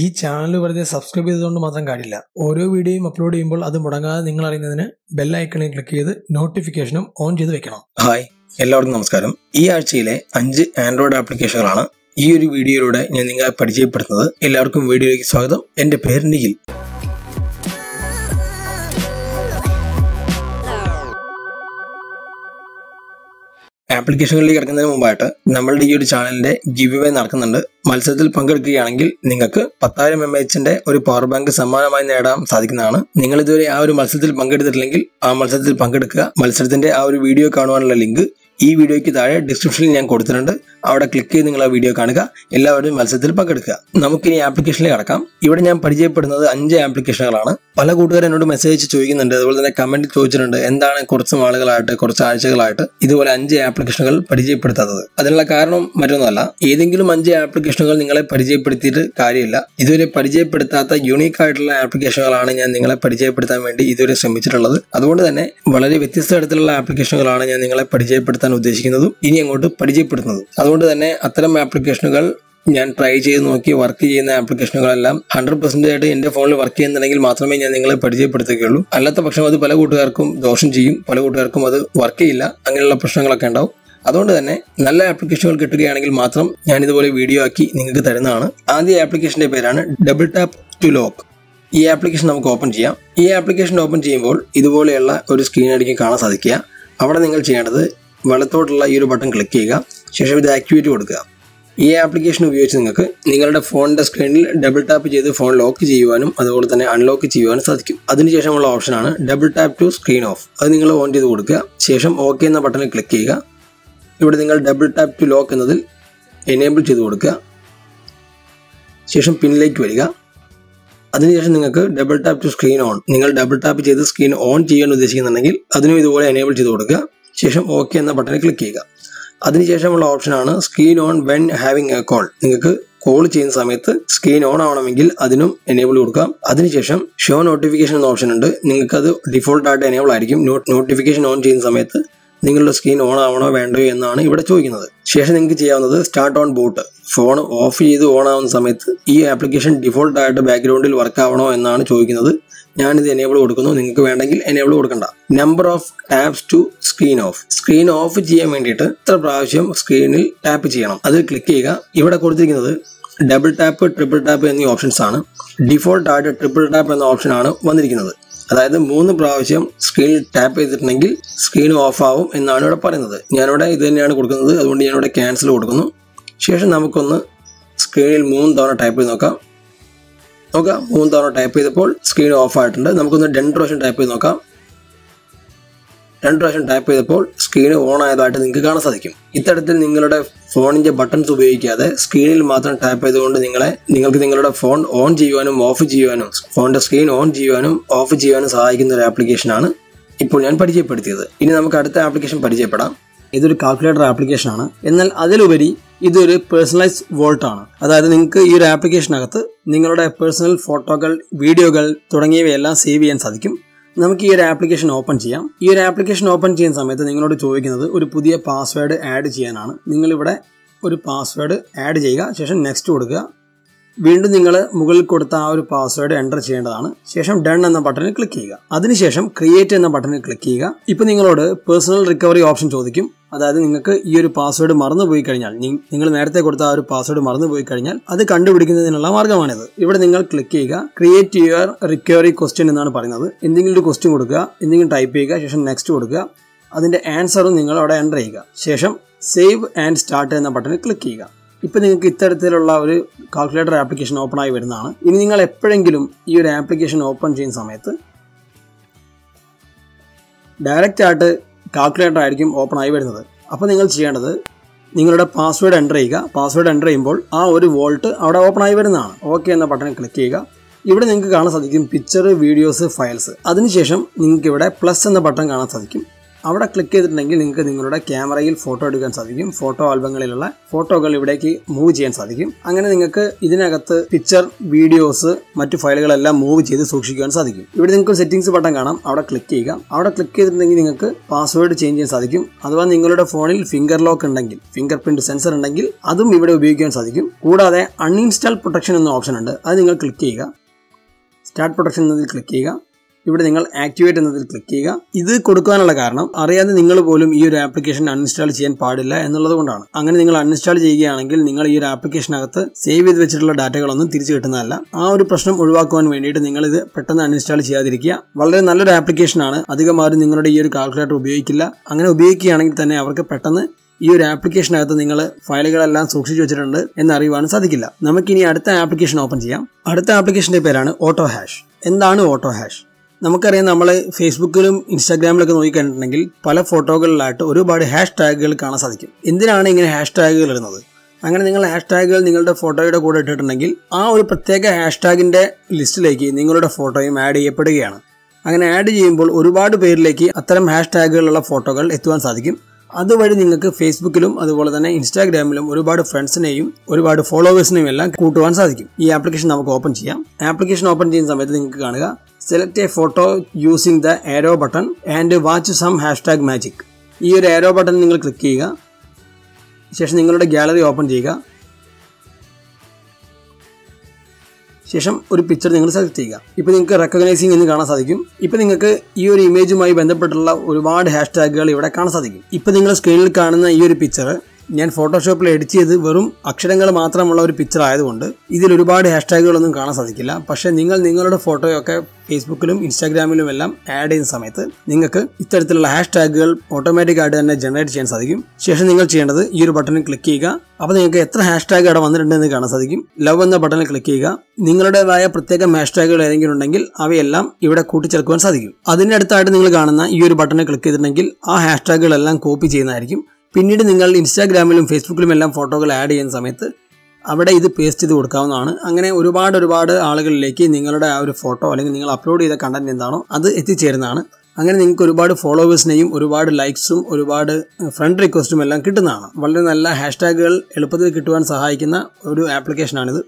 ഈ ചാനൽ വെറുതെ സബ്സ്ക്രൈബ് ചെയ്തുകൊണ്ട് മാത്രം കാര്യമില്ല. ഓരോ വീഡിയോയും അപ്ലോഡ് ചെയ്യുമ്പോൾ അത് മുടങ്ങാതെ നിങ്ങൾ അറിയുന്നതിന് ബെൽ ഐക്കണിൽ ക്ലിക്ക് ചെയ്ത് നോട്ടിഫിക്കേഷനും ഓൺ ചെയ്ത് വെക്കണം. ഹായ് എല്ലാവർക്കും നമസ്കാരം. ഈ ആഴ്ചയിലെ അഞ്ച് ആൻഡ്രോയിഡ് ആപ്ലിക്കേഷനുകളാണ് ഈ ഒരു വീഡിയോയിലൂടെ ഞാൻ നിങ്ങളെ പരിചയപ്പെടുത്തുന്നത്. എല്ലാവർക്കും വീഡിയോയിലേക്ക് സ്വാഗതം. എന്റെ പേര് നിഖിൽ. ആപ്ലിക്കേഷനുകളിലേക്ക് കിടക്കുന്നതിന് മുമ്പായിട്ട് നമ്മളുടെ ഈ ഒരു ചാനലിന്റെ ഗിവ് അവേ നടക്കുന്നുണ്ട്. മത്സരത്തിൽ പങ്കെടുക്കുകയാണെങ്കിൽ നിങ്ങൾക്ക് പത്തായിരം എം എച്ചിന്റെ ഒരു പവർ ബാങ്ക് സമ്മാനമായി നേടാൻ സാധിക്കുന്നതാണ്. നിങ്ങൾ ഇതുവരെ ആ ഒരു മത്സരത്തിൽ പങ്കെടുത്തിട്ടില്ലെങ്കിൽ ആ മത്സരത്തിൽ പങ്കെടുക്കുക. മത്സരത്തിന്റെ ആ ഒരു വീഡിയോ കാണുവാനുള്ള ലിങ്ക് ഈ വീഡിയോയ്ക്ക് താഴെ ഡിസ്ക്രിപ്ഷനിൽ ഞാൻ കൊടുത്തിട്ടുണ്ട്. അവിടെ ക്ലിക്ക് ചെയ്ത് നിങ്ങൾ ആ വീഡിയോ കാണുക. എല്ലാവരും മത്സരത്തിൽ പങ്കെടുക്കുക. നമുക്കിനി ആപ്ലിക്കേഷനിൽ കടക്കാം. ഇവിടെ ഞാൻ പരിചയപ്പെടുന്നത് അഞ്ച് ആപ്ലിക്കേഷനുകളാണ് പല കൂട്ടുകാരും എന്നോട് മെസ്സേജ് ചോദിക്കുന്നുണ്ട്. അതുപോലെ തന്നെ കമന്റ് ചോദിച്ചിട്ടുണ്ട്. എന്താണ് കുറച്ച് നാളുകളായിട്ട് കുറച്ച് ആഴ്ചകളായിട്ട് ഇതുപോലെ അഞ്ച് ആപ്ലിക്കേഷനുകൾ പരിചയപ്പെടുത്താത്തത്? അതിനുള്ള കാരണം മറ്റൊന്നുമല്ല. ഏതെങ്കിലും അഞ്ച് ആപ്ലിക്കേഷനുകൾ നിങ്ങളെ പരിചയപ്പെടുത്തിയിട്ട് കാര്യമില്ല. ഇതുവരെ പരിചയപ്പെടുത്താത്ത യൂണീക്ക് ആയിട്ടുള്ള ആപ്ലിക്കേഷനുകളാണ് ഞാൻ നിങ്ങളെ പരിചയപ്പെടുത്താൻ വേണ്ടി ഇതുവരെ ശ്രമിച്ചിട്ടുള്ളത്. അതുകൊണ്ട് തന്നെ വളരെ വ്യത്യസ്ത തരത്തിലുള്ള ആപ്ലിക്കേഷനുകളാണ് ഞാൻ നിങ്ങളെ പരിചയപ്പെടുത്താൻ ഉദ്ദേശിക്കുന്നതും ഇനി അങ്ങോട്ട് പരിചയപ്പെടുത്തുന്നതും. അതുകൊണ്ട് തന്നെ അത്തരം ആപ്ലിക്കേഷനുകൾ ഞാൻ ട്രൈ ചെയ്ത് നോക്കി വർക്ക് ചെയ്യുന്ന ആപ്ലിക്കേഷനുകളെല്ലാം ഹൺഡ്രഡ് പെർസെന്റ് ആയിട്ട് എന്റെ ഫോണിൽ വർക്ക് ചെയ്യുന്നുണ്ടെങ്കിൽ മാത്രമേ ഞാൻ നിങ്ങളെ പരിചയപ്പെടുത്തുകയുള്ളൂ. അല്ലാത്ത പക്ഷം അത് പല കൂട്ടുകാർക്കും ദോഷം ചെയ്യും പല കൂട്ടുകാർക്കും അത് വർക്ക് ചെയ്യില്ല അങ്ങനെയുള്ള പ്രശ്നങ്ങളൊക്കെ ഉണ്ടാവും. അതുകൊണ്ട് തന്നെ നല്ല ആപ്ലിക്കേഷനുകൾ കിട്ടുകയാണെങ്കിൽ മാത്രം ഞാൻ ഇതുപോലെ വീഡിയോ ആക്കി നിങ്ങൾക്ക് തരുന്നതാണ്. ആദ്യ ആപ്ലിക്കേഷന്റെ പേരാണ് ഡബിൾ ടാപ്പ് ടു ലോക്ക് ഈ ആപ്ലിക്കേഷൻ നമുക്ക് ഓപ്പൺ ചെയ്യാം. ഈ ആപ്ലിക്കേഷൻ ഓപ്പൺ ചെയ്യുമ്പോൾ ഇതുപോലെയുള്ള ഒരു സ്ക്രീൻ ആയിരിക്കും കാണാൻ സാധിക്കുക. അവിടെ നിങ്ങൾ ചെയ്യേണ്ടത് വലത്തോട്ടുള്ള ഈ ഒരു ബട്ടൺ ക്ലിക്ക് ചെയ്യുക. ശേഷം ഇത് ആക്ടിവേറ്റ് കൊടുക്കുക. ഈ ആപ്ലിക്കേഷൻ ഉപയോഗിച്ച് നിങ്ങൾക്ക് നിങ്ങളുടെ ഫോണിന്റെ സ്ക്രീനിൽ ഡബിൾ ടാപ്പ് ചെയ്ത് ഫോൺ ലോക്ക് ചെയ്യുവാനും അതുപോലെ തന്നെ അൺലോക്ക് ചെയ്യുവാനും സാധിക്കും. അതിനുശേഷമുള്ള ഓപ്ഷനാണ് double tap to screen off അത് നിങ്ങൾ ഓൺ ചെയ്ത് കൊടുക്കുക. ശേഷം ഓക്കെ എന്ന ബട്ടണിൽ ക്ലിക്ക് ചെയ്യുക. ഇവിടെ നിങ്ങൾ ഡബിൾ ടാപ്പ് ടു ലോക്ക് എന്നതിൽ എനേബിൾ ചെയ്ത് കൊടുക്കുക. ശേഷം പിന്നിലേക്ക് വരിക. അതിനുശേഷം നിങ്ങൾക്ക് double tap to screen on നിങ്ങൾ ഡബിൾ ടാപ്പ് ചെയ്ത് സ്ക്രീൻ ഓൺ ചെയ്യാൻ ഉദ്ദേശിക്കുന്നുണ്ടെങ്കിൽ അതിനും ഇതുപോലെ എനേബിൾ ചെയ്ത് കൊടുക്കുക. ശേഷം ഓക്കെ എന്ന ബട്ടണിൽ ക്ലിക്ക് ചെയ്യുക. അതിനുശേഷമുള്ള ഓപ്ഷനാണ് screen on when having a call നിങ്ങൾക്ക് കോൾ ചെയ്യുന്ന സമയത്ത് സ്ക്രീൻ ഓൺ ആവണമെങ്കിൽ അതിനും എനേബിൾ കൊടുക്കാം. അതിനുശേഷം ഷോ നോട്ടിഫിക്കേഷൻ എന്ന ഓപ്ഷൻ ഉണ്ട്. നിങ്ങൾക്ക് അത് ഡിഫോൾട്ട് ആയിട്ട് എനേബിൾ ആയിരിക്കും. നോട്ടിഫിക്കേഷൻ ഓൺ ചെയ്യുന്ന സമയത്ത് നിങ്ങളുടെ സ്ക്രീൻ ഓൺ ആവണോ വേണ്ടോ എന്നാണ് ഇവിടെ ചോദിക്കുന്നത്. ശേഷം നിങ്ങൾക്ക് ചെയ്യാവുന്നത് start on boot phone off ചെയ്ത് ഓൺ ആവുന്ന സമയത്ത് ഈ ആപ്ലിക്കേഷൻ ഡിഫോൾട്ട് ആയിട്ട് ബാക്ക്ഗ്രൗണ്ടിൽ വർക്ക് ആവണോ എന്നാണ് ചോദിക്കുന്നത്. ഞാനിത് എനേബിൾ കൊടുക്കുന്നു. നിങ്ങൾക്ക് വേണമെങ്കിൽ എനേബിൾ കൊടുക്കണ്ട. Number of taps to screen off screen off ചെയ്യാൻ വേണ്ടിയിട്ട് ഇത്ര പ്രാവശ്യം സ്ക്രീനിൽ ടാപ്പ് ചെയ്യണം. അത് ക്ലിക്ക് ചെയ്യുക. ഇവിടെ കൊടുത്തിരിക്കുന്നത് ഡബിൾ ടാപ്പ് ട്രിപ്പിൾ ടാപ്പ് എന്നീ ഓപ്ഷൻസ് ആണ്. ഡിഫോൾട്ട് ആയിട്ട് ട്രിപ്പിൾ ടാപ്പ് എന്ന ഓപ്ഷൻ ആണ് വന്നിരിക്കുന്നത്. അതായത് മൂന്ന് പ്രാവശ്യം സ്ക്രീനിൽ ടാപ്പ് ചെയ്തിട്ടുണ്ടെങ്കിൽ സ്ക്രീൻ ഓഫ് ആവും എന്നാണ് ഇവിടെ പറയുന്നത്. ഞാനിവിടെ ഇത് തന്നെയാണ് കൊടുക്കുന്നത്. അതുകൊണ്ട് ഞാനിവിടെ ക്യാൻസൽ കൊടുക്കുന്നു. ശേഷം നമുക്കൊന്ന് സ്ക്രീനിൽ മൂന്ന് തവണ ടൈപ്പ് ചെയ്ത് നോക്കാം. നോക്കാം. മൂന്ന് തവണ ടൈപ്പ് ചെയ്തപ്പോൾ സ്ക്രീൻ ഓഫ് ആയിട്ടുണ്ട്. നമുക്കൊന്ന് രണ്ട് പ്രാവശ്യം ടൈപ്പ് ചെയ്ത് നോക്കാം. രണ്ട് പ്രാവശ്യം ടൈപ്പ് ചെയ്തപ്പോൾ സ്ക്രീൻ ഓൺ ആയതായിട്ട് നിങ്ങൾക്ക് കാണാൻ സാധിക്കും. ഇത്തരത്തിൽ നിങ്ങളുടെ ഫോണിന്റെ ബട്ടൺസ് ഉപയോഗിക്കാതെ സ്ക്രീനിൽ മാത്രം ടാപ്പ് ചെയ്തുകൊണ്ട് നിങ്ങളെ നിങ്ങൾക്ക് നിങ്ങളുടെ ഫോൺ ഓൺ ചെയ്യുവാനും ഓഫ് ചെയ്യുവാനും ഫോണിന്റെ സ്ക്രീൻ ഓൺ ചെയ്യുവാനും ഓഫ് ചെയ്യുവാനും സഹായിക്കുന്ന ഒരു ആപ്ലിക്കേഷനാണ് ഇപ്പോൾ ഞാൻ പരിചയപ്പെടുത്തിയത്. ഇനി നമുക്ക് അടുത്ത ആപ്ലിക്കേഷൻ പരിചയപ്പെടാം. ഇതൊരു കാൽക്കുലേറ്റർ ആപ്ലിക്കേഷനാണ് എന്നാൽ അതിലുപരി ഇതൊരു പേഴ്സണലൈസ് വോൾട്ട് ആണ്. അതായത് നിങ്ങൾക്ക് ഈ ഒരു ആപ്ലിക്കേഷനകത്ത് നിങ്ങളുടെ പേഴ്സണൽ ഫോട്ടോകൾ വീഡിയോകൾ തുടങ്ങിയവയെല്ലാം സേവ് ചെയ്യാൻ സാധിക്കും. നമുക്ക് ഈ ഒരു ആപ്ലിക്കേഷൻ ഓപ്പൺ ചെയ്യാം. ഈ ഒരു ആപ്ലിക്കേഷൻ ഓപ്പൺ ചെയ്യുന്ന സമയത്ത് നിങ്ങളോട് ചോദിക്കുന്നത് ഒരു പുതിയ പാസ്വേഡ് ആഡ് ചെയ്യാനാണ്. നിങ്ങളിവിടെ ഒരു പാസ്വേഡ് ആഡ് ചെയ്യുക ശേഷം നെക്സ്റ്റ് കൊടുക്കുക. വീണ്ടും നിങ്ങൾ മുകളിൽ കൊടുത്ത ആ ഒരു പാസ്വേഡ് എന്റർ ചെയ്യേണ്ടതാണ്. ശേഷം ഡൺ എന്ന ബട്ടണിൽ ക്ലിക്ക് ചെയ്യുക. അതിനുശേഷം ക്രിയേറ്റ് എന്ന ബട്ടണിൽ ക്ലിക്ക് ചെയ്യുക. ഇപ്പോൾ നിങ്ങളോട് പേഴ്സണൽ റിക്കവറി ഓപ്ഷൻ ചോദിക്കും. അതായത് നിങ്ങൾക്ക് ഈ ഒരു പാസ്വേഡ് മറന്നുപോയി കഴിഞ്ഞാൽ നിങ്ങൾ നേരത്തെ കൊടുത്ത ആ ഒരു പാസ്വേഡ് മറന്നുപോയി കഴിഞ്ഞാൽ അത് കണ്ടുപിടിക്കുന്നതിനുള്ള മാർഗമാണിത് ഇവിടെ നിങ്ങൾ ക്ലിക്ക് ചെയ്യുക. ക്രിയേറ്റ് യുവർ റിക്കവറി ക്വസ്റ്റ്യൻ എന്നാണ് പറയുന്നത്. എന്തെങ്കിലും ഒരു ക്വസ്റ്റ്യൻ കൊടുക്കുക എന്തെങ്കിലും ടൈപ്പ് ചെയ്യുക ശേഷം നെക്സ്റ്റ് കൊടുക്കുക. അതിന്റെ ആൻസറും നിങ്ങൾ അവിടെ എന്റർ ചെയ്യുക. ശേഷം സേവ് ആൻഡ് സ്റ്റാർട്ട് എന്ന ബട്ടണിൽ ക്ലിക്ക് ചെയ്യുക. ഇപ്പം നിങ്ങൾക്ക് ഇത്തരത്തിലുള്ള ഒരു കാൽക്കുലേറ്റർ ആപ്ലിക്കേഷൻ ഓപ്പൺ ആയി വരുന്നതാണ്. ഇനി നിങ്ങൾ എപ്പോഴെങ്കിലും ഈ ഒരു ആപ്ലിക്കേഷൻ ഓപ്പൺ ചെയ്യുന്ന സമയത്ത് ഡയറക്റ്റ് ആയിട്ട് കാൽക്കുലേറ്റർ ആയിരിക്കും ഓപ്പൺ ആയി വരുന്നത്. അപ്പോൾ നിങ്ങൾ ചെയ്യേണ്ടത് നിങ്ങളുടെ പാസ്വേഡ് എന്റർ ചെയ്യുക. പാസ്വേഡ് എന്റർ ചെയ്യുമ്പോൾ ആ ഒരു വോൾട്ട് അവിടെ ഓപ്പൺ ആയി വരുന്നതാണ്. ഓക്കെ എന്ന ബട്ടൺ ക്ലിക്ക് ചെയ്യുക. ഇവിടെ നിങ്ങൾക്ക് കാണാൻ സാധിക്കും പിക്ചർ വീഡിയോസ് ഫയൽസ് അതിനുശേഷം നിങ്ങൾക്ക് ഇവിടെ പ്ലസ് എന്ന ബട്ടൺ കാണാൻ സാധിക്കും. അവിടെ ക്ലിക്ക് ചെയ്തിട്ടുണ്ടെങ്കിൽ നിങ്ങൾക്ക് നിങ്ങളുടെ ക്യാമറയിൽ ഫോട്ടോ എടുക്കാൻ സാധിക്കും. ഫോട്ടോ ആൽബങ്ങളിലുള്ള ഫോട്ടോകൾ ഇവിടേക്ക് മൂവ് ചെയ്യാൻ സാധിക്കും. അങ്ങനെ നിങ്ങൾക്ക് ഇതിനകത്ത് പിക്ചർ വീഡിയോസ് മറ്റു ഫയലുകളെല്ലാം മൂവ് ചെയ്ത് സൂക്ഷിക്കാൻ സാധിക്കും. ഇവിടെ നിങ്ങൾക്ക് സെറ്റിംഗ്സ് ബട്ടൺ കാണാം. അവിടെ ക്ലിക്ക് ചെയ്യുക. അവിടെ ക്ലിക്ക് ചെയ്തിട്ടുണ്ടെങ്കിൽ നിങ്ങൾക്ക് പാസ്വേഡ് ചേഞ്ച് ചെയ്യാൻ സാധിക്കും. അഥവാ നിങ്ങളുടെ ഫോണിൽ ഫിംഗർ ലോക്ക് ഉണ്ടെങ്കിൽ ഫിംഗർ പ്രിന്റ് സെൻസർ ഉണ്ടെങ്കിൽ അതും ഇവിടെ ഉപയോഗിക്കാൻ സാധിക്കും. കൂടാതെ അൺഇൻസ്റ്റാൾ പ്രൊട്ടക്ഷൻ എന്ന ഓപ്ഷൻ ഉണ്ട്. അത് നിങ്ങൾ ക്ലിക്ക് ചെയ്യുക. സ്റ്റാർട്ട് പ്രൊട്ടക്ഷൻ എന്നതിൽ ക്ലിക്ക് ചെയ്യുക. ഇവിടെ നിങ്ങൾ ആക്ടിവേറ്റ് എന്നതിൽ ക്ലിക്ക് ചെയ്യുക. ഇത് കൊടുക്കാനുള്ള കാരണം അറിയാതെ നിങ്ങൾ പോലും ഈ ഒരു ആപ്ലിക്കേഷൻ അൺഇൻസ്റ്റാൾ ചെയ്യാൻ പാടില്ല എന്നുള്ളത് കൊണ്ടാണ്. അങ്ങനെ നിങ്ങൾ അൺഇൻസ്റ്റാൾ ചെയ്യുകയാണെങ്കിൽ നിങ്ങൾ ഈ ഒരു ആപ്ലിക്കേഷനകത്ത് സേവ് ചെയ്ത് വെച്ചിട്ടുള്ള ഡാറ്റകളൊന്നും തിരിച്ചു കിട്ടുന്നതല്ല. ആ ഒരു പ്രശ്നം ഒഴിവാക്കുവാൻ വേണ്ടിയിട്ട് നിങ്ങൾ ഇത് പെട്ടെന്ന് അൺഇൻസ്റ്റാൾ ചെയ്യാതിരിക്കുക. വളരെ നല്ലൊരു ആപ്ലിക്കേഷനാണ്. അധികം ആരും നിങ്ങളുടെ ഈ ഒരു കാൽക്കുലേറ്റർ ഉപയോഗിക്കില്ല. അങ്ങനെ ഉപയോഗിക്കുകയാണെങ്കിൽ തന്നെ അവർക്ക് പെട്ടെന്ന് ഈ ഒരു ആപ്ലിക്കേഷനകത്ത് നിങ്ങൾ ഫയലുകളെല്ലാം സൂക്ഷിച്ചു വെച്ചിട്ടുണ്ട് എന്ന് അറിയുവാനും സാധിക്കില്ല. നമുക്കിനി അടുത്ത ആപ്ലിക്കേഷൻ ഓപ്പൺ ചെയ്യാം. അടുത്ത ആപ്ലിക്കേഷന്റെ പേരാണ് ഓട്ടോ ഹാഷ് എന്താണ് ഓട്ടോ ഹാഷ് നമുക്കറിയാം നമ്മൾ ഫേസ്ബുക്കിലും ഇൻസ്റ്റാഗ്രാമിലൊക്കെ നോക്കിക്കണ്ടിട്ടുണ്ടെങ്കിൽ പല ഫോട്ടോകളിലായിട്ട് ഒരുപാട് ഹാഷ് ടാഗുകൾ കാണാൻ സാധിക്കും. എന്തിനാണ് ഇങ്ങനെ ഹാഷ് ടാഗുകൾ ഇടുന്നത്? അങ്ങനെ നിങ്ങൾ ഹാഷ് ടാഗുകൾ നിങ്ങളുടെ ഫോട്ടോയുടെ കൂടെ ഇട്ടിട്ടുണ്ടെങ്കിൽ ആ ഒരു പ്രത്യേക ഹാഷ് ടാഗിന്റെ ലിസ്റ്റിലേക്ക് നിങ്ങളുടെ ഫോട്ടോയും ആഡ് ചെയ്യപ്പെടുകയാണ്. അങ്ങനെ ആഡ് ചെയ്യുമ്പോൾ ഒരുപാട് പേരിലേക്ക് അത്തരം ഹാഷ് ടാഗുകളുള്ള ഫോട്ടോകൾ എത്തുവാൻ സാധിക്കും. അതുവഴി നിങ്ങൾക്ക് ഫേസ്ബുക്കിലും അതുപോലെ തന്നെ ഇൻസ്റ്റാഗ്രാമിലും ഒരുപാട് ഫ്രണ്ട്സിനെയും ഒരുപാട് ഫോളോവേഴ്സിനെയും എല്ലാം കൂട്ടുവാൻ സാധിക്കും. ഈ ആപ്ലിക്കേഷൻ നമുക്ക് ഓപ്പൺ ചെയ്യാം. ആപ്ലിക്കേഷൻ ഓപ്പൺ ചെയ്യുന്ന സമയത്ത് നിങ്ങൾക്ക് കാണുക select a photo using the arrow button and watch some hashtag magic ഈ ഒരു ആരോ ബട്ടൺ നിങ്ങൾ ക്ലിക്ക് ചെയ്യുക. ശേഷം നിങ്ങളുടെ ഗാലറി ഓപ്പൺ ചെയ്യുക. ശേഷം ഒരു പിക്ചർ നിങ്ങൾ സെലക്ട് ചെയ്യുക. ഇപ്പോൾ നിങ്ങൾക്ക് റെക്കഗ്നൈസിങ് എന്ന് കാണാൻ സാധിക്കും. ഇപ്പോൾ നിങ്ങൾക്ക് ഈ ഒരു ഇമേജുമായി ബന്ധപ്പെട്ടുള്ള ഒരുപാട് ഹാഷ് ടാഗുകൾ ഇവിടെ കാണാൻ സാധിക്കും. ഇപ്പോൾ നിങ്ങൾ സ്ക്രീനിൽ കാണുന്ന ഈ ഒരു പിക്ചർ ഞാൻ ഫോട്ടോഷോപ്പിൽ എഡിറ്റ് ചെയ്ത് വെറും അക്ഷരങ്ങൾ മാത്രമുള്ള ഒരു പിക്ചർ ആയതുകൊണ്ട് ഇതിൽ ഒരുപാട് ഹാഷ്ടാഗുകളൊന്നും കാണാൻ സാധിക്കില്ല. പക്ഷേ നിങ്ങൾ നിങ്ങളുടെ ഫോട്ടോയൊക്കെ ഫേസ്ബുക്കിലും ഇൻസ്റ്റാഗ്രാമിലും എല്ലാം ആഡ് ചെയ്യുന്ന സമയത്ത് നിങ്ങൾക്ക് ഇത്തരത്തിലുള്ള ഹാഷ്ടാഗുകൾ ഓട്ടോമാറ്റിക് ആയിട്ട് തന്നെ ജനറേറ്റ് ചെയ്യാൻ സാധിക്കും. ശേഷം നിങ്ങൾ ചെയ്യേണ്ടത് ഈ ഒരു ബട്ടണിൽ ക്ലിക്ക് ചെയ്യുക. അപ്പോൾ നിങ്ങൾക്ക് എത്ര ഹാഷ്ടാഗ് അവിടെ വന്നിട്ടുണ്ടെന്ന് കാണാൻ സാധിക്കും. ലവ് എന്ന ബട്ടണിൽ ക്ലിക്ക് ചെയ്യുക. നിങ്ങളുടേതായ പ്രത്യേകം ഹാഷ്ടാഗുകൾ ഏതെങ്കിലും ഉണ്ടെങ്കിൽ അവയെല്ലാം ഇവിടെ കൂട്ടിച്ചേർക്കുവാൻ സാധിക്കും. അതിന്റെ അടുത്തായിട്ട് നിങ്ങൾ കാണുന്ന ഈ ഒരു ബട്ടണിൽ ക്ലിക്ക് ചെയ്തിട്ടുണ്ടെങ്കിൽ ആ ഹാഷ്ടാഗുകളെല്ലാം കോപ്പി ചെയ്യുന്നതായിരിക്കും. പിന്നീട് നിങ്ങൾ ഇൻസ്റ്റാഗ്രാമിലും ഫേസ്ബുക്കിലും എല്ലാം ഫോട്ടോകൾ ആഡ് ചെയ്യുന്ന സമയത്ത് അവിടെ ഇത് പേസ്റ്റ് ചെയ്ത് കൊടുക്കാവുന്നതാണ്. അങ്ങനെ ഒരുപാട് ഒരുപാട് ആളുകളിലേക്ക് നിങ്ങളുടെ ആ ഒരു ഫോട്ടോ അല്ലെങ്കിൽ നിങ്ങൾ അപ്ലോഡ് ചെയ്ത കണ്ടന്റ് എന്താണോ അത് എത്തിച്ചേരുന്നതാണ്. അങ്ങനെ നിങ്ങൾക്ക് ഒരുപാട് ഫോളോവേഴ്സിനെയും ഒരുപാട് ലൈക്സും ഒരുപാട് ഫ്രണ്ട് റിക്വസ്റ്റും എല്ലാം കിട്ടുന്നതാണ്. വളരെ നല്ല ഹാഷ്ടാഗുകൾ എളുപ്പത്തിൽ കിട്ടുവാൻ സഹായിക്കുന്ന ഒരു ആപ്ലിക്കേഷനാണിത്.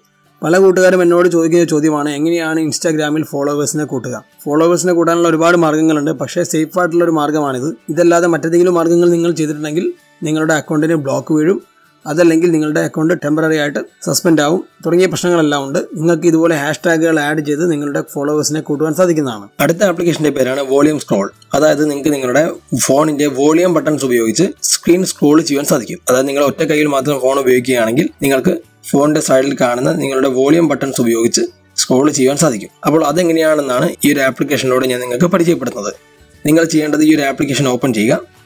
പല കൂട്ടുകാരും എന്നോട് ചോദിക്കുന്ന ചോദ്യമാണ് എങ്ങനെയാണ് ഇൻസ്റ്റാഗ്രാമിൽ ഫോളോവേഴ്സിനെ കൂട്ടുക? ഫോളോവേഴ്സിനെ കൂട്ടാനുള്ള ഒരുപാട് മാർഗങ്ങളുണ്ട് പക്ഷേ സേഫ് ആയിട്ടുള്ള ഒരു മാർഗമാണിത്. ഇതല്ലാതെ മറ്റേതെങ്കിലും മാർഗങ്ങൾ നിങ്ങൾ ചെയ്തിട്ടുണ്ടെങ്കിൽ നിങ്ങളുടെ അക്കൗണ്ടിന് ബ്ലോക്ക് വീഴും. അതല്ലെങ്കിൽ നിങ്ങളുടെ അക്കൗണ്ട് ടെമ്പററി ആയിട്ട് സസ്പെൻഡ് ആവും. തുടങ്ങിയ പ്രശ്നങ്ങളെല്ലാം ഉണ്ട്. നിങ്ങൾക്ക് ഇതുപോലെ ഹാഷ്ടാഗുകൾ ആഡ് ചെയ്ത് നിങ്ങളുടെ ഫോളോവേഴ്സിനെ കൂട്ടുവാൻ സാധിക്കുന്നതാണ്. അടുത്ത ആപ്ലിക്കേഷന്റെ പേരാണ് വോളിയം സ്ക്രോൾ. അതായത് നിങ്ങൾക്ക് നിങ്ങളുടെ ഫോണിന്റെ വോളിയം ബട്ടൺസ് ഉപയോഗിച്ച് സ്ക്രീൻ സ്ക്രോൾ ചെയ്യാൻ സാധിക്കും. അതായത് നിങ്ങൾ ഒറ്റ കയ്യിൽ മാത്രം ഫോൺ ഉപയോഗിക്കുകയാണെങ്കിൽ നിങ്ങൾക്ക് ഫോണിന്റെ സൈഡിൽ കാണുന്ന നിങ്ങളുടെ വോളിയം ബട്ടൺസ് ഉപയോഗിച്ച് സ്ക്രോൾ ചെയ്യാൻ സാധിക്കും. അപ്പോൾ അതെങ്ങനെയാണെന്നാണ് ഈ ഒരു ആപ്ലിക്കേഷനിലൂടെ ഞാൻ നിങ്ങൾക്ക് പരിചയപ്പെടുത്തുന്നത്. നിങ്ങൾ ചെയ്യേണ്ടത് ഈ ഒരു ആപ്ലിക്കേഷൻ ഓപ്പൺ ചെയ്യുക.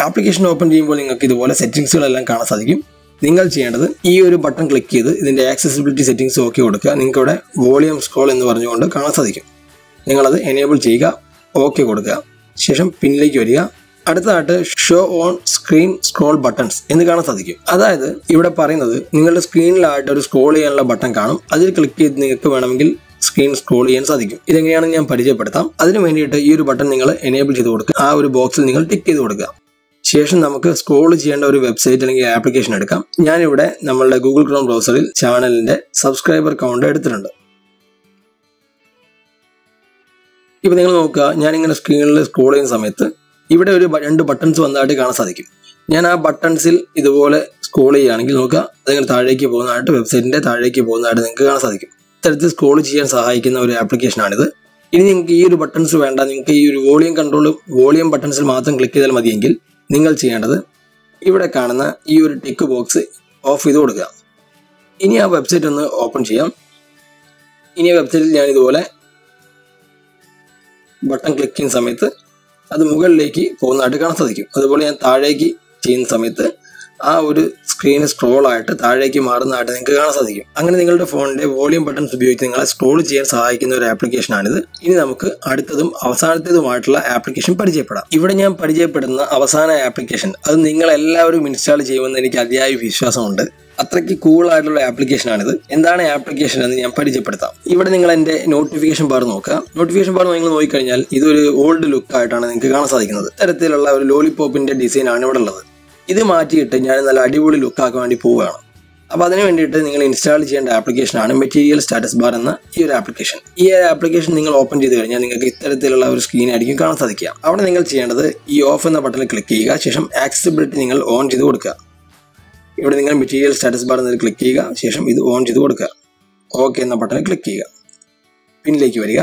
ആപ്ലിക്കേഷൻ ഓപ്പൺ ചെയ്യുമ്പോൾ നിങ്ങൾക്ക് ഇതുപോലെ സെറ്റിംഗ്സുകളെല്ലാം കാണാൻ സാധിക്കും. നിങ്ങൾ ചെയ്യേണ്ടത് ഈ ഒരു ബട്ടൺ ക്ലിക്ക് ചെയ്ത് ഇതിന്റെ ആക്സസിബിലിറ്റി സെറ്റിംഗ്സ് ഓക്കെ കൊടുക്കുക. നിങ്ങൾക്ക് ഇവിടെ വോളിയം സ്ക്രോൾ എന്ന് പറഞ്ഞുകൊണ്ട് കാണാൻ സാധിക്കും. നിങ്ങളത് എനേബിൾ ചെയ്യുക ഓക്കെ കൊടുക്കുക. ശേഷം പിന്നിലേക്ക് വരിക. അടുത്തതായിട്ട് show on screen scroll buttons എന്ന് കാണാൻ സാധിക്കും. അതായത് ഇവിടെ പറയുന്നത് നിങ്ങളുടെ സ്ക്രീനിലായിട്ട് ഒരു സ്ക്രോൾ ചെയ്യാനുള്ള ബട്ടൺ കാണും. അതിൽ ക്ലിക്ക് ചെയ്ത് നിങ്ങൾക്ക് വേണമെങ്കിൽ സ്ക്രീൻ സ്ക്രോൾ ചെയ്യാൻ സാധിക്കും. ഇതെങ്ങനെയാണെന്ന് ഞാൻ പരിചയപ്പെടുത്താം. അതിന് വേണ്ടിയിട്ട് ഈ ഒരു ബട്ടൺ നിങ്ങൾ എനേബിൾ ചെയ്ത് കൊടുക്കുക. ആ ഒരു ബോക്സിൽ നിങ്ങൾ ടിക്ക് ചെയ്ത് കൊടുക്കുക. ശേഷം നമുക്ക് സ്ക്രോൾ ചെയ്യേണ്ട ഒരു വെബ്സൈറ്റ് അല്ലെങ്കിൽ ആപ്ലിക്കേഷൻ എടുക്കാം. ഞാനിവിടെ നമ്മളുടെ ഗൂഗിൾ ക്രോം ബ്രൗസറിൽ ചാനലിന്റെ സബ്സ്ക്രൈബർ കൗണ്ട് എടുത്തിട്ടുണ്ട്. ഇപ്പൊ നിങ്ങൾ നോക്കുക ഞാനിങ്ങനെ സ്ക്രീനിൽ സ്ക്രോൾ ചെയ്യുന്ന സമയത്ത് ഇവിടെ ഒരു രണ്ട് ബട്ടൺസ് വന്നതായിട്ട് കാണാൻ സാധിക്കും. ഞാൻ ആ ബട്ടൺസിൽ ഇതുപോലെ സ്ക്രോൾ ചെയ്യുകയാണെങ്കിൽ നോക്കുക അതിങ്ങനെ താഴേക്ക് പോകുന്നതായിട്ട് വെബ്സൈറ്റിന്റെ താഴേക്ക് പോകുന്നതായിട്ട് നിങ്ങൾക്ക് കാണാൻ സാധിക്കും. ഇത്തരത്തിൽ സ്ക്രോൾ ചെയ്യാൻ സഹായിക്കുന്ന ഒരു ആപ്ലിക്കേഷനാണിത് ഇനി നിങ്ങൾക്ക് ഈ ഒരു ബട്ടൺസ് വേണ്ട നിങ്ങൾക്ക് ഈ ഒരു വോളിയം കൺട്രോൾ വോളിയം ബട്ടൺസിൽ മാത്രം ക്ലിക്ക് ചെയ്താൽ മതിയെങ്കിൽ നിങ്ങൾ ചെയ്യേണ്ടത് ഇവിടെ കാണുന്ന ഈ ഒരു ടിക്ക് ബോക്സ് ഓഫ് ചെയ്ത് കൊടുക്കുക. ഇനി ആ വെബ്സൈറ്റ് ഒന്ന് ഓപ്പൺ ചെയ്യാം. ഇനി ആ വെബ്സൈറ്റിൽ ഞാൻ ഇതുപോലെ ബട്ടൺ ക്ലിക്ക് ചെയ്യുന്ന സമയത്ത് അത് മുകളിലേക്ക് പോകുന്നതായിട്ട് കാണാൻ സാധിക്കും. അതുപോലെ ഞാൻ താഴേക്ക് ചെയ്യുന്ന സമയത്ത് ആ ഒരു സ്ക്രീൻ സ്ക്രോൾ ആയിട്ട് താഴേക്ക് മാറുന്നതായിട്ട് നിങ്ങൾക്ക് കാണാൻ സാധിക്കും. അങ്ങനെ നിങ്ങളുടെ ഫോണിന്റെ വോളിയം ബട്ടൺസ് ഉപയോഗിച്ച് നിങ്ങളെ സ്ക്രോൾ ചെയ്യാൻ സഹായിക്കുന്ന ഒരു ആപ്ലിക്കേഷനാണിത് ഇനി നമുക്ക് അടുത്തതും അവസാനത്തേതുമായിട്ടുള്ള ആപ്ലിക്കേഷൻ പരിചയപ്പെടാം. ഇവിടെ ഞാൻ പരിചയപ്പെടുന്ന അവസാന ആപ്ലിക്കേഷൻ അത് നിങ്ങൾ എല്ലാവരും ഇൻസ്റ്റാൾ ചെയ്യുമെന്ന് എനിക്ക് അതിയായ വിശ്വാസമുണ്ട്. അത്രയ്ക്ക് കൂൾ ആയിട്ടുള്ള ആപ്ലിക്കേഷൻ ആണിത്. എന്താണ് ആപ്ലിക്കേഷൻ എന്ന് ഞാൻ പരിചയപ്പെടുത്താം. ഇവിടെ നിങ്ങൾ എന്റെ നോട്ടിഫിക്കേഷൻ ബാർ നോക്കുക. നോട്ടിഫിക്കേഷൻ ബാർ നിങ്ങൾ നോക്കിക്കഴിഞ്ഞാൽ ഇതൊരു ഓൾഡ് ലുക്ക് ആയിട്ടാണ് നിങ്ങൾക്ക് കാണാൻ സാധിക്കുന്നത്. തരത്തിലുള്ള ഒരു ലോലിപോപ്പിന്റെ ഡിസൈൻ ആണ് ഇവിടെ ഉള്ളത്. ഇത് മാറ്റിയിട്ട് ഞാൻ നല്ല അടിപൊളി ലുക്കാക്കാൻ വേണ്ടി പോവുകയാണ്. അപ്പോൾ അതിന് വേണ്ടിയിട്ട് നിങ്ങൾ ഇൻസ്റ്റാൾ ചെയ്യേണ്ട ആപ്ലിക്കേഷനാണ് മെറ്റീരിയൽ സ്റ്റാറ്റസ് ബാർ എന്ന ഈ ഒരു ആപ്ലിക്കേഷൻ ഈ ആപ്ലിക്കേഷൻ നിങ്ങൾ ഓപ്പൺ ചെയ്ത് കഴിഞ്ഞാൽ നിങ്ങൾക്ക് ഇത്തരത്തിലുള്ള ഒരു സ്ക്രീൻ ആയിരിക്കും കാണാൻ സാധിക്കുക. അവിടെ നിങ്ങൾ ചെയ്യേണ്ടത് ഈ ഓഫ് എന്ന ബട്ടണിൽ ക്ലിക്ക് ചെയ്യുക. ശേഷം ആക്സിബിലിറ്റി നിങ്ങൾ ഓൺ ചെയ്ത് കൊടുക്കുക. ഇവിടെ നിങ്ങൾ മെറ്റീരിയൽ സ്റ്റാറ്റസ് ബാർ എന്നതിൽ ക്ലിക്ക് ചെയ്യുക. ശേഷം ഇത് ഓൺ ചെയ്ത് കൊടുക്കുക. ഓക്കെ എന്ന ബട്ടണിൽ ക്ലിക്ക് ചെയ്യുക. പിന്നിലേക്ക് വരിക.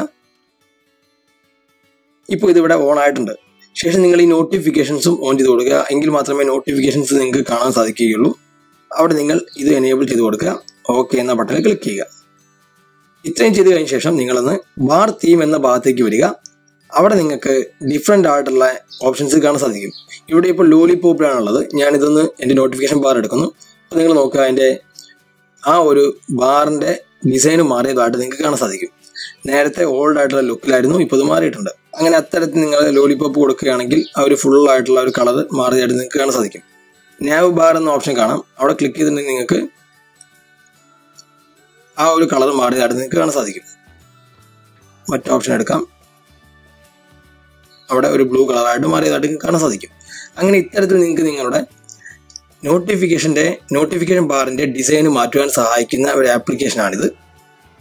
ഇപ്പോൾ ഇതിവിടെ ഓൺ ആയിട്ടുണ്ട്. ശേഷം നിങ്ങൾ ഈ നോട്ടിഫിക്കേഷൻസും ഓൺ ചെയ്ത് കൊടുക്കുക. എങ്കിൽ മാത്രമേ നോട്ടിഫിക്കേഷൻസ് നിങ്ങൾക്ക് കാണാൻ സാധിക്കുകയുള്ളൂ. അവിടെ നിങ്ങൾ ഇത് എനേബിൾ ചെയ്ത് കൊടുക്കുക. ഓക്കെ എന്ന ബട്ടണിൽ ക്ലിക്ക് ചെയ്യുക. ഇത്രയും ചെയ്ത് കഴിഞ്ഞ ശേഷം നിങ്ങളൊന്ന് ബാർ തീം എന്ന ഭാഗത്തേക്ക് വരിക. അവിടെ നിങ്ങൾക്ക് ഡിഫറെന്റ് ആയിട്ടുള്ള ഓപ്ഷൻസ് കാണാൻ സാധിക്കും. ഇവിടെ ഇപ്പോൾ ലോലിപോപ്പിലാണുള്ളത് ഞാനിതൊന്ന് എന്റെ നോട്ടിഫിക്കേഷൻ ബാർ എടുക്കുന്നു. അപ്പോൾ നിങ്ങൾ നോക്കുക അതിന്റെ ആ ഒരു ബാറിന്റെ ഡിസൈൻ മാറിയതായിട്ട് നിങ്ങൾക്ക് കാണാൻ സാധിക്കും. നേരത്തെ ഓൾഡ് ആയിട്ടുള്ള ലുക്കിലായിരുന്നു ഇപ്പോൾ ഇത് മാറിയിട്ടുണ്ട്. അങ്ങനെ അത്തരത്തിൽ നിങ്ങൾ ലോലിപോപ്പ് കൊടുക്കുകയാണെങ്കിൽ ആ ഒരു ഫുൾ ആയിട്ടുള്ള ഒരു കളർ മാറിയായിട്ട് നിങ്ങൾക്ക് കാണാൻ സാധിക്കും. നാവ് ബാർ എന്ന ഓപ്ഷൻ കാണാം. അവിടെ ക്ലിക്ക് ചെയ്തിട്ടുണ്ടെങ്കിൽ നിങ്ങൾക്ക് ആ ഒരു കളർ മാറിയതായിട്ട് നിങ്ങൾക്ക് കാണാൻ സാധിക്കും. മറ്റു ഓപ്ഷൻ എടുക്കാം. അവിടെ ഒരു ബ്ലൂ കളറായിട്ട് മാറിയതായിട്ട് നിങ്ങൾക്ക് കാണാൻ സാധിക്കും. അങ്ങനെ ഇത്തരത്തിൽ നിങ്ങൾക്ക് നിങ്ങളുടെ നോട്ടിഫിക്കേഷന്റെ നോട്ടിഫിക്കേഷൻ ബാറിന്റെ ഡിസൈൻ മാറ്റുവാൻ സഹായിക്കുന്ന ഒരു ആപ്ലിക്കേഷനാണിത്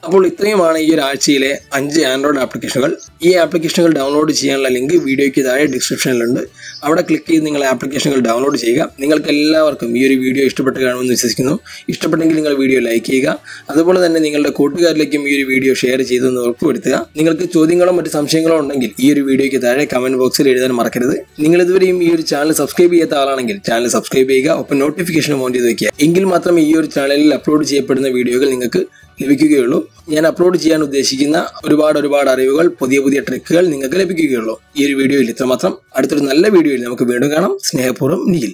അപ്പോൾ ഇത്രയുമാണ് ഈ ഒരു ആഴ്ചയിലെ അഞ്ച് ആൻഡ്രോയിഡ് ആപ്ലിക്കേഷനുകൾ. ഈ ആപ്ലിക്കേഷനുകൾ ഡൗൺലോഡ് ചെയ്യാനുള്ള ലിങ്ക് വീഡിയോയ്ക്ക് താഴെ ഡിസ്ക്രിപ്ഷനിലുണ്ട്. അവിടെ ക്ലിക്ക് ചെയ്ത് നിങ്ങൾ ആപ്ലിക്കേഷനുകൾ ഡൗൺലോഡ് ചെയ്യുക. നിങ്ങൾക്ക് എല്ലാവർക്കും ഈ ഒരു വീഡിയോ ഇഷ്ടപ്പെട്ട് കാണുമെന്ന് വിശ്വസിക്കുന്നു. ഇഷ്ടപ്പെട്ടെങ്കിൽ നിങ്ങൾ വീഡിയോ ലൈക്ക് ചെയ്യുക. അതുപോലെ തന്നെ നിങ്ങളുടെ കൂട്ടുകാരിലേക്കും ഈ ഒരു വീഡിയോ ഷെയർ ചെയ്തെന്ന് ഉറപ്പുവരുത്തുക. നിങ്ങൾക്ക് ചോദ്യങ്ങളോ മറ്റ് സംശയങ്ങളോ ഉണ്ടെങ്കിൽ ഈ ഒരു വീഡിയോയ്ക്ക് താഴെ കമന്റ് ബോക്സിൽ എഴുതാൻ മറക്കരുത്. നിങ്ങൾ ഇതുവരെയും ഈ ഒരു ചാനൽ സബ്സ്ക്രൈബ് ചെയ്യാത്ത ആളാണെങ്കിൽ ചാനൽ സബ്സ്ക്രൈബ് ചെയ്യുക. ഒപ്പം നോട്ടിഫിക്കേഷൻ ഓൺ ചെയ്ത് വയ്ക്കുക എങ്കിൽ മാത്രമേ ഈ ഒരു ചാനലിൽ അപ്ലോഡ് ചെയ്യപ്പെടുന്ന വീഡിയോകൾ നിങ്ങൾക്ക് ലഭിക്കുകയുള്ളൂ. ഞാൻ അപ്ലോഡ് ചെയ്യാൻ ഉദ്ദേശിക്കുന്ന ഒരുപാട് ഒരുപാട് അറിവുകൾ പുതിയ പുതിയ ട്രിക്കുകൾ നിങ്ങൾക്ക് ലഭിക്കുകയുള്ളൂ. ഈ ഒരു വീഡിയോയിൽ ഇത്രമാത്രം. അടുത്തൊരു നല്ല വീഡിയോയിൽ നമുക്ക് വീണ്ടും കാണാം. സ്നേഹപൂർവം നിഖിൽ.